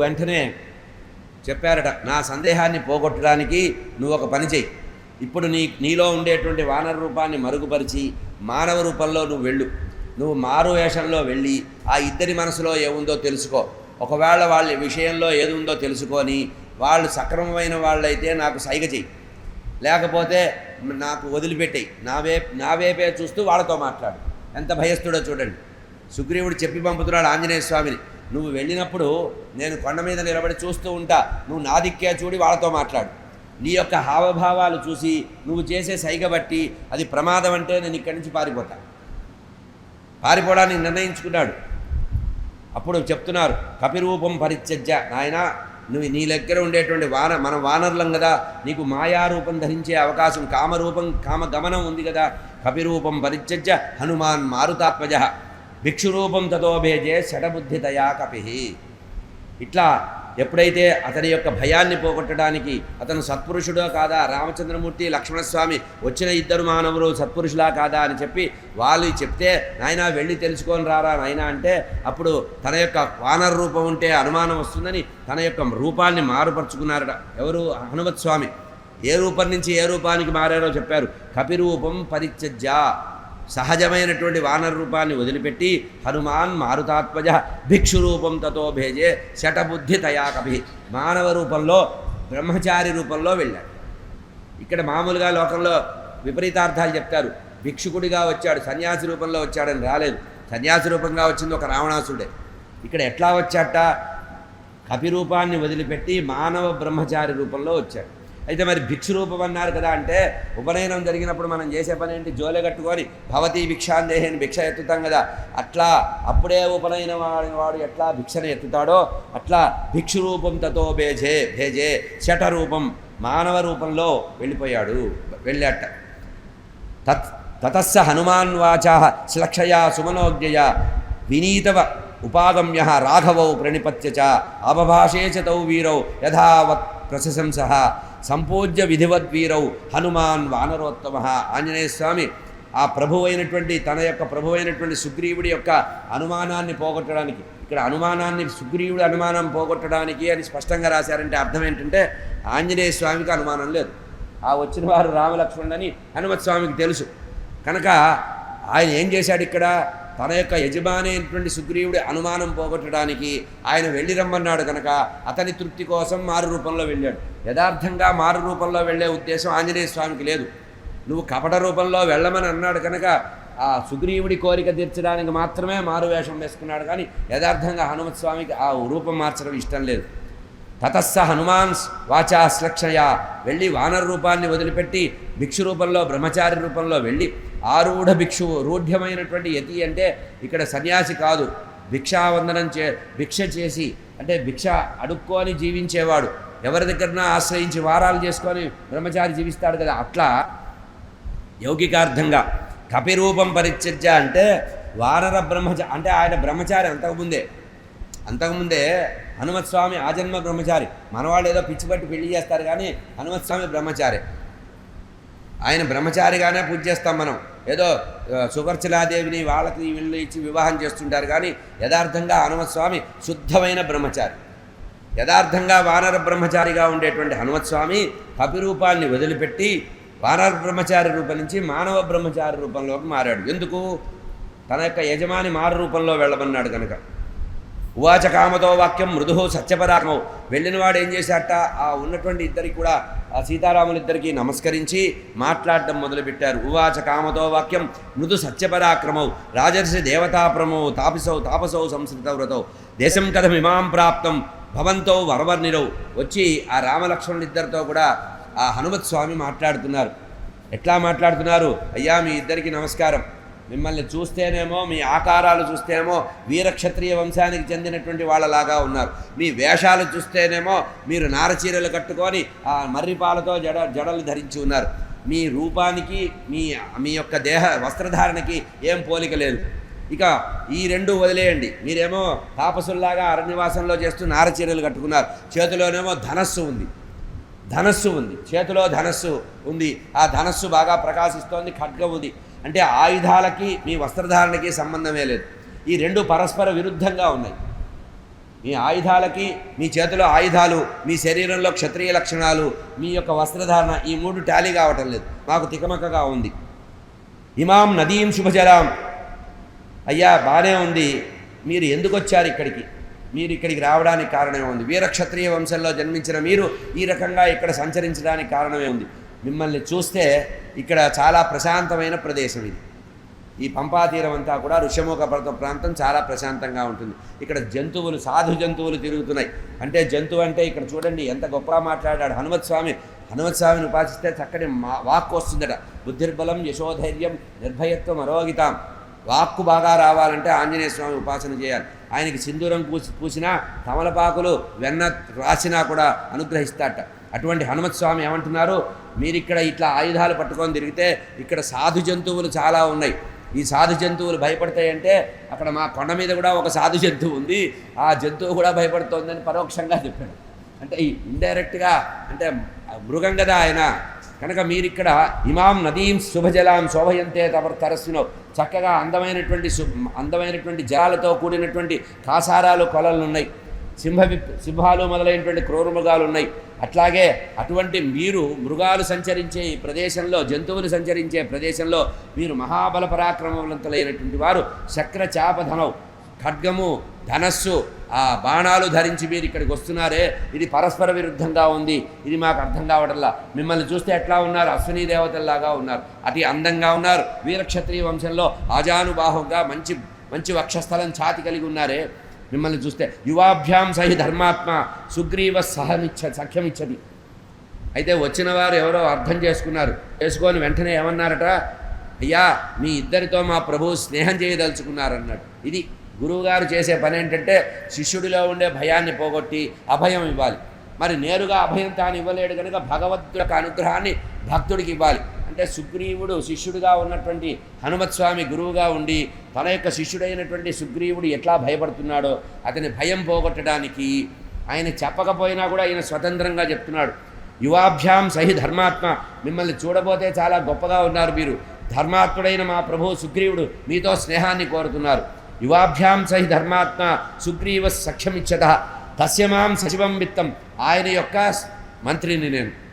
వెంటనే చెప్పారట నా సందేహాన్ని పోగొట్టడానికి నువ్వు ఒక పని చెయ్యి. ఇప్పుడు నీ నీలో ఉండేటువంటి వానర రూపాన్ని మరుగుపరిచి మానవ రూపంలో నువ్వు వెళ్ళు. నువ్వు మారు వేషంలో వెళ్ళి ఆ ఇద్దరి మనసులో ఏముందో తెలుసుకో. ఒకవేళ వాళ్ళ విషయంలో ఏది ఉందో తెలుసుకొని వాళ్ళు సక్రమమైన వాళ్ళైతే నాకు సైగ చెయ్యి. లేకపోతే నాకు వదిలిపెట్టేయి. నా వే నా వేపే చూస్తూ వాళ్ళతో మాట్లాడు. ఎంత భయస్థుడో చూడండి. సుగ్రీవుడు చెప్పి పంపుతున్నాడు ఆంజనేయ స్వామిని. నువ్వు వెళ్ళినప్పుడు నేను కొండ మీద నిలబడి చూస్తూ ఉంటా. నువ్వు నా దిక్కే చూడి వాళ్ళతో మాట్లాడు. నీ యొక్క హావభావాలు చూసి నువ్వు చేసే సైగ బట్టి అది ప్రమాదం అంటే నేను ఇక్కడి నుంచి పారిపోతా. పారిపోవడానికి నిర్ణయించుకున్నాడు. అప్పుడు చెప్తున్నారు కపిరూపం పరిత్యజ్య నాయన నువ్వు నీ దగ్గర ఉండేటువంటి వాన మన వానర్లం కదా నీకు మాయారూపం ధరించే అవకాశం కామరూపం కామగమనం ఉంది కదా కపిరూపం పరిత్యజ్య హనుమాన్ మారుతాత్మజ. భిక్షురూపం తతోభేజే షడబుద్ధితయా కపి. ఇట్లా ఎప్పుడైతే అతని యొక్క భయాన్ని పోగొట్టడానికి అతను సత్పురుషుడో కాదా రామచంద్రమూర్తి లక్ష్మణస్వామి వచ్చిన ఇద్దరు మానవులు సత్పురుషులా కాదా అని చెప్పి వాళ్ళు చెప్తే నాయన వెళ్ళి తెలుసుకొని రారా నాయన అంటే అప్పుడు తన యొక్క వానర రూపం ఉంటే అనుమానం వస్తుందని తన యొక్క రూపాన్ని మారుపరుచుకున్నారట. ఎవరు? హనుమత్ స్వామి ఏ రూపం నుంచి ఏ రూపానికి మారారో చెప్పారు. కపిరూపం పరిత్యజ్య. సహజమైనటువంటి వానర రూపాన్ని వదిలిపెట్టి హనుమాన్ మారుతాత్మజ భిక్షు రూపం తతో భేజే శటబుద్ధి తయా కభి మానవ రూపంలో బ్రహ్మచారి రూపంలో వెళ్ళాడు. ఇక్కడ మామూలుగా లోకంలో విపరీతార్థాలు చెప్తారు. భిక్షుకుడిగా వచ్చాడు సన్యాసి రూపంలో వచ్చాడని రాలేదు. సన్యాసి రూపంగా వచ్చింది ఒక రావణాసుడే ఇక్కడ ఎట్లా వచ్చాట కపి రూపాన్ని వదిలిపెట్టి మానవ బ్రహ్మచారి రూపంలో వచ్చాడు. అయితే మరి భిక్షు రూపం అన్నారు కదా అంటే ఉపనయనం జరిగినప్పుడు మనం చేసే పని ఏంటి? జోలె కట్టుకొని భవతి భిక్షాందేహేని భిక్ష ఎత్తుతాం కదా. అట్లా అప్పుడే ఉపనయనం వాడు ఎట్లా భిక్షను ఎత్తుతాడో అట్లా భిక్షు రూపం తతో భేజే భేజే శట రూపం మానవ రూపంలో వెళ్ళిపోయాడు. వెళ్ళాట. తత్ తతస్స హనుమాన్ వాచా శ్లక్షయా సుమనోజ్ఞయ వినీతవ ఉపాగమ్య రాఘవౌ ప్రణిపత్య చ అవభాషే చౌ వీరౌ యథావత్ ప్రశంస సంపూజ్య విధివద్వీరౌ హనుమాన్ వానరోత్తమ. ఆంజనేయ స్వామి ఆ ప్రభువైనటువంటి తన యొక్క ప్రభువైనటువంటి సుగ్రీవుడి యొక్క అనుమానాన్ని పోగొట్టడానికి ఇక్కడ అనుమానాన్ని సుగ్రీవుడి అనుమానం పోగొట్టడానికి అని స్పష్టంగా రాశారంటే అర్థం ఏంటంటే ఆంజనేయ స్వామికి అనుమానం లేదు. ఆ వచ్చిన వారు రామలక్ష్మణుడని హనుమత్ స్వామికి తెలుసు. కనుక ఆయన ఏం చేశాడు ఇక్కడ? తన యొక్క యజమాని అయినటువంటి సుగ్రీవుడి అనుమానం పోగొట్టడానికి ఆయన వెళ్ళి రమ్మన్నాడు కనుక అతని తృప్తి కోసం మారు రూపంలో వెళ్ళాడు. యథార్థంగా మారు రూపంలో వెళ్ళే ఉద్దేశం ఆంజనేయ స్వామికి లేదు. నువ్వు కపట రూపంలో వెళ్ళమని అన్నాడు కనుక ఆ సుగ్రీవుడి కోరిక తీర్చడానికి మాత్రమే మారు వేషం వేసుకున్నాడు కానీ యథార్థంగా హనుమత్ స్వామికి ఆ రూపం మార్చడం ఇష్టం లేదు. తతస్స హనుమాన్ వాచా శ్లక్షయ వెళ్ళి వానర రూపాన్ని వదిలిపెట్టి భిక్షు రూపంలో బ్రహ్మచారి రూపంలో వెళ్ళి ఆరూఢ భిక్షువు రూఢ్యమైనటువంటి యతి అంటే ఇక్కడ సన్యాసి కాదు. భిక్షావందనం చే భిక్ష చేసి అంటే భిక్ష అడుక్కొని జీవించేవాడు. ఎవరి దగ్గరన ఆశ్రయించి వారాలు చేసుకొని బ్రహ్మచారి జీవిస్తాడు కదా. అట్లా యౌగికార్థంగా కపిరూపం పరిచర్య అంటే వానర బ్రహ్మచ అంటే ఆయన బ్రహ్మచారి అంతకుముందే. అంతకుముందే హనుమత్ స్వామి ఆజన్మ బ్రహ్మచారి. మనవాళ్ళు ఏదో పిచ్చి పట్టి పెళ్ళి చేస్తారు కానీ హనుమత్ స్వామి బ్రహ్మచారి. ఆయన బ్రహ్మచారిగానే పూజ చేస్తాం మనం. ఏదో ఆ, సువర్చలాదేవిని వాళ్ళకి వీళ్ళు ఇచ్చి వివాహం చేస్తుంటారు కానీ యథార్థంగా హనుమత్ స్వామి శుద్ధమైన బ్రహ్మచారి. యథార్థంగా వానర బ్రహ్మచారిగా ఉండేటువంటి హనుమత్ స్వామి కపిరూపాన్ని వదిలిపెట్టి వానర బ్రహ్మచారి రూపం నుంచి మానవ బ్రహ్మచారి రూపంలోకి మారాడు. ఎందుకు? తన యొక్క యజమాని మారు రూపంలో వెళ్ళమన్నాడు కనుక. ఉవాచ కామతో వాక్యం మృదు సత్యపరాక్రమం. వెళ్ళినవాడు ఏం చేశాట ఆ ఉన్నటువంటి ఇద్దరికి కూడా ఆ సీతారాములిద్దరికీ నమస్కరించి మాట్లాడడం మొదలుపెట్టారు. ఉవాచ కామతో వాక్యం మృదు సత్యపరాక్రమౌ రాజర్షి దేవతాప్రమౌ తాపిసౌ తాపసౌ సంస్కృత వ్రతౌ దేశం కథమిమాం ప్రాప్తం భవంతో వరవర్నిరవు వచ్చి ఆ రామలక్ష్మణులిద్దరితో కూడా ఆ హనుమత్ స్వామి మాట్లాడుతున్నారు. ఎట్లా మాట్లాడుతున్నారు? అయ్యా మీ ఇద్దరికి నమస్కారం. మిమ్మల్ని చూస్తేనేమో మీ ఆకారాలు చూస్తేనేమో వీరక్షత్రియ వంశానికి చెందినటువంటి వాళ్ళలాగా ఉన్నారు. మీ వేషాలు చూస్తేనేమో మీరు నారచీరలు కట్టుకొని ఆ మర్రిపాలతో జడ జడలు ధరించి ఉన్నారు. మీ రూపానికి మీ మీ యొక్క దేహ వస్త్రధారణకి ఏం పోలిక లేదు. ఇక ఈ రెండు వదిలేయండి. మీరేమో తాపసుల్లాగా అరణ్యవాసంలో చేస్తూ నారచీరలు కట్టుకున్నారు. చేతిలోనేమో ధనస్సు ఉంది. ధనస్సు ఉంది. చేతిలో ధనస్సు ఉంది. ఆ ధనస్సు బాగా ప్రకాశిస్తోంది ఖడ్గం ఉంది. అంటే ఆయుధాలకి మీ వస్త్రధారణకి సంబంధమే లేదు. ఈ రెండు పరస్పర విరుద్ధంగా ఉన్నాయి. మీ ఆయుధాలకి మీ చేతిలో ఆయుధాలు మీ శరీరంలో క్షత్రియ లక్షణాలు మీ యొక్క వస్త్రధారణ ఈ మూడు టాలీ కావటం లేదు. మాకు తికమకగా ఉంది. ఇమాం నదీం శుభజలాం. అయ్యా బాగానే ఉంది. మీరు ఎందుకు వచ్చారు ఇక్కడికి? మీరు ఇక్కడికి రావడానికి కారణమే ఉంది. వీరక్షత్రియ వంశంలో జన్మించిన మీరు ఈ రకంగా ఇక్కడ సంచరించడానికి కారణమే ఉంది. మిమ్మల్ని చూస్తే ఇక్కడ చాలా ప్రశాంతమైన ప్రదేశం ఇది. ఈ పంపా తీరం అంతా కూడా ఋషముఖ పర్వత ప్రాంతం చాలా ప్రశాంతంగా ఉంటుంది. ఇక్కడ జంతువులు సాధు జంతువులు తిరుగుతున్నాయి. అంటే జంతువు అంటే ఇక్కడ చూడండి ఎంత గొప్పగా మాట్లాడాడు హనుమత్ స్వామి. హనుమత్ స్వామిని ఉపాసిస్తే చక్కటి మా వాక్కు వస్తుందట. బుద్ధిర్బలం యశోధైర్యం నిర్భయత్వం అరోగితాం. వాక్కు బాగా రావాలంటే ఆంజనేయ స్వామి ఉపాసన చేయాలి. ఆయనకి సింధూరం పూసి పూసినా తమలపాకులు వెన్న రాసినా కూడా అనుగ్రహిస్తాట అటువంటి హనుమత్ స్వామి ఏమంటున్నారు? మీరు ఇక్కడ ఇట్లా ఆయుధాలు పట్టుకొని తిరిగితే ఇక్కడ సాధు జంతువులు చాలా ఉన్నాయి. ఈ సాధు జంతువులు భయపడతాయంటే అక్కడ మా కొండ మీద కూడా ఒక సాధు జంతువు ఉంది. ఆ జంతువు కూడా భయపడుతోందని పరోక్షంగా చెప్పాడు. అంటే ఈ ఇండైరెక్ట్గా అంటే మృగం కదా ఆయన. కనుక మీరిక్కడ ఇమాం నదీం శుభజలాం శోభయంతే తమ తరస్సును చక్కగా అందమైనటువంటి అందమైనటువంటి జలాలతో కూడినటువంటి కాసారాలు కొలలు ఉన్నాయి. సింహ సింహాలు మొదలైనటువంటి క్రూరమృగాలు ఉన్నాయి. అట్లాగే అటువంటి మీరు మృగాలు సంచరించే ఈ ప్రదేశంలో జంతువులు సంచరించే ప్రదేశంలో మీరు మహాబల పరాక్రమవంతులైనటువంటి వారు శక్ర చాపధనవు ఖడ్గము ధనస్సు ఆ బాణాలు ధరించి మీరు ఇక్కడికి వస్తున్నారే ఇది పరస్పర విరుద్ధంగా ఉంది ఇది మాకు అర్థం కావడంలా మిమ్మల్ని చూస్తే ఎట్లా ఉన్నారు? అశ్వినీ దేవతల్లాగా ఉన్నారు. అతి అందంగా ఉన్నారు. వీరక్షత్రియ వంశంలో ఆజానుబాహుగా మంచి మంచి వక్షస్థలం ఛాతి కలిగి ఉన్నారే. మిమ్మల్ని చూస్తే యువాభ్యాం సహి ధర్మాత్మ సుగ్రీవ సహమిచ్చ సఖ్యమిచ్చది. అయితే వచ్చిన వారు ఎవరో అర్థం చేసుకున్నారు. చేసుకొని వెంటనే ఏమన్నారట? అయ్యా మీ ఇద్దరితో మా ప్రభువు స్నేహం చేయదలుచుకున్నారన్నాడు. ఇది గురువుగారు చేసే పని ఏంటంటే శిష్యుడిలో ఉండే భయాన్ని పోగొట్టి అభయం ఇవ్వాలి. మరి నేరుగా అభయం తాను ఇవ్వలేడు కనుక భగవద్దు యొక్క అనుగ్రహాన్ని భక్తుడికి ఇవ్వాలి. అంటే సుగ్రీవుడు శిష్యుడిగా ఉన్నటువంటి హనుమత్ స్వామి గురువుగా ఉండి తన యొక్క శిష్యుడైనటువంటి సుగ్రీవుడు ఎట్లా భయపడుతున్నాడో అతని భయం పోగొట్టడానికి ఆయన చెప్పకపోయినా కూడా ఆయన స్వతంత్రంగా చెప్తున్నాడు. యువాభ్యాం సహి ధర్మాత్మ. మిమ్మల్ని చూడబోతే చాలా గొప్పగా ఉన్నారు మీరు. ధర్మాత్ముడైన మా ప్రభువు సుగ్రీవుడు మీతో స్నేహాన్ని కోరుతున్నారు. యువాభ్యాం సహి ధర్మాత్మ. సుగ్రీవ సఖ్యమిచ్చత. తస్యమాం సచివం విత్తం. ఆయన యొక్క మంత్రిని నేను.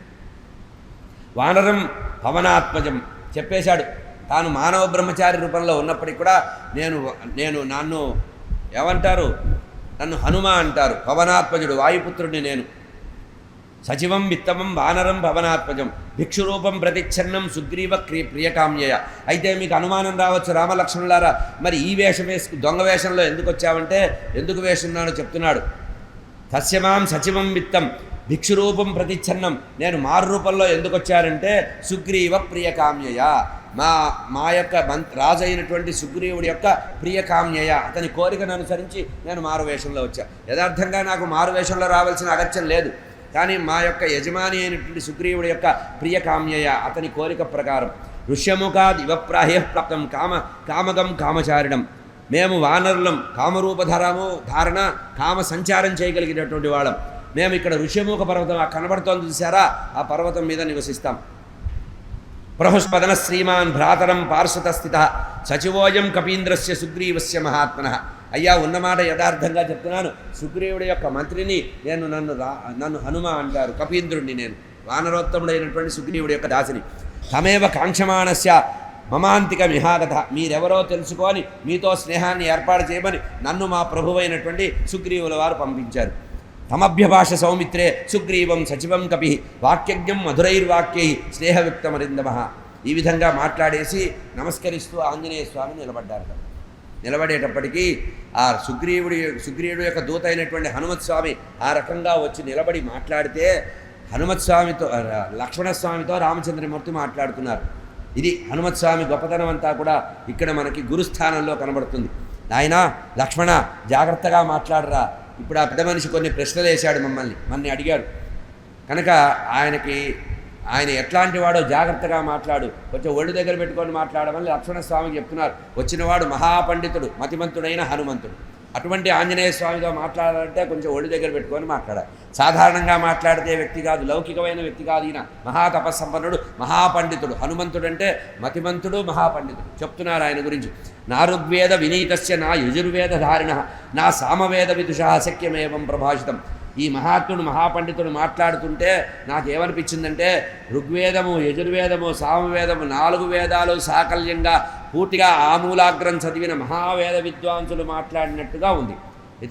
వానరం పవనాత్మజం చెప్పేశాడు. తాను మానవ బ్రహ్మచారి రూపంలో ఉన్నప్పటికీ కూడా నేను నేను నన్ను ఏమంటారు? నన్ను హనుమ అంటారు. పవనాత్మజుడు వాయుపుత్రుడిని నేను. సచివం విత్తమం వానరం భవనాత్మజం భిక్షురూపం ప్రతిచ్ఛన్నం సుగ్రీవ క్రియ ప్రియకామ్యయ. అయితే మీకు అనుమానం రావచ్చు రామలక్ష్మణులారా మరి ఈ వేషం వేసుకు దొంగ వేషంలో ఎందుకు వచ్చావంటే ఎందుకు వేసున్నానో చెప్తున్నాడు. తస్యమాం సచివం విత్తం భిక్షురూపం ప్రతిచ్ఛన్నం. నేను మారు రూపంలో ఎందుకు వచ్చారంటే సుగ్రీవ ప్రియకామ్యయ. మా మా యొక్క మంత్ రాజు అయినటువంటి సుగ్రీవుడి యొక్క ప్రియకామ్యయ. అతని కోరికను అనుసరించి నేను మారు వేషంలో వచ్చా. యథార్థంగా నాకు మారు వేషంలో రావాల్సిన అగత్యం లేదు. కానీ మా యొక్క యజమాని అయినటువంటి సుగ్రీవుడి యొక్క ప్రియకామ్యయ అతని కోరిక ప్రకారం. ఋష్యముఖాద్ ఇవప్రాహ్య ప్రాప్తం కామ కామగం కామచారిణం. మేము వానరులం కామరూపధరము ధారణ కామ సంచారం చేయగలిగినటువంటి వాళ్ళం. మేము ఇక్కడ ఋషిముఖ పర్వతం ఆ కనబడుతోంది చూసారా ఆ పర్వతం మీద నివసిస్తాం. ప్రహుష్పదన శ్రీమాన్ భ్రాతరం పార్శ్వత స్థిత సచివోయం కపీంద్రస్య సుగ్రీవస్య మహాత్మన. అయ్యా ఉన్నమాట యథార్థంగా చెప్తున్నాను. సుగ్రీవుడి యొక్క మంత్రిని నేను నన్ను రా నన్ను హనుమ అంటారు కపీంద్రుడిని నేను వానరోత్తముడైనటువంటి సుగ్రీవుడి యొక్క దాసిని. తమేవ కాంక్షమాణస్య మమాంతిక మిహాగత. మీరెవరో తెలుసుకొని మీతో స్నేహాన్ని ఏర్పాటు చేయమని నన్ను మా ప్రభువైనటువంటి సుగ్రీవుల వారు పంపించారు. తమభ్యభాష సౌమిత్రే సుగ్రీవం సచివం కపి. వాక్యజ్ఞం మధురైర్వాక్యై స్నేహవ్యక్తమరిందమ ఈ విధంగా మాట్లాడేసి నమస్కరిస్తూ ఆంజనేయ స్వామి నిలబడ్డారు నిలబడేటప్పటికీ ఆ సుగ్రీవుడి సుగ్రీవుడు యొక్క దూత అయినటువంటి హనుమత్ స్వామి ఆ రకంగా వచ్చి నిలబడి మాట్లాడితే హనుమత్ స్వామితో రామచంద్రమూర్తి మాట్లాడుతున్నారు. ఇది హనుమత్ స్వామి గొప్పతనం అంతా కూడా ఇక్కడ మనకి గురుస్థానంలో కనబడుతుంది. నాయన లక్ష్మణ జాగ్రత్తగా మాట్లాడరా. ఇప్పుడు ఆ పెద్ద మనిషి కొన్ని ప్రశ్నలు వేశాడు మమ్మల్ని మన్ని అడిగాడు కనుక ఆయనకి ఆయన ఎట్లాంటి వాడో జాగ్రత్తగా మాట్లాడు. కొంచెం ఒళ్ళు దగ్గర పెట్టుకొని మాట్లాడమని లక్ష్మణ స్వామి చెప్తున్నారు. వచ్చినవాడు మహాపండితుడు మతిమంతుడైన హనుమంతుడు. అటువంటి ఆంజనేయ స్వామితో మాట్లాడాలంటే కొంచెం ఒడి దగ్గర పెట్టుకొని మాట్లాడాలి. సాధారణంగా మాట్లాడితే వ్యక్తి కాదు లౌకికమైన వ్యక్తి కాదు ఈయన. మహాతపస్సంపన్నుడు మహాపండితుడు. హనుమంతుడు అంటే మతిమంతుడు మహాపండితుడు. చెప్తున్నారు ఆయన గురించి. నా ఋగ్వేద వినీతస్య నా యజుర్వేద ధారిణ. నా సామవేద విదుష సఖ్యమేవం ప్రభాషితం. ఈ మహాత్ముడు మహాపండితుడు మాట్లాడుతుంటే నాకేమనిపించిందంటే ఋగ్వేదము యజుర్వేదము సామవేదము నాలుగు వేదాలు సాకల్యంగా పూర్తిగా ఆమూలాగ్రం చదివిన మహావేద విద్వాంసులు మాట్లాడినట్టుగా ఉంది.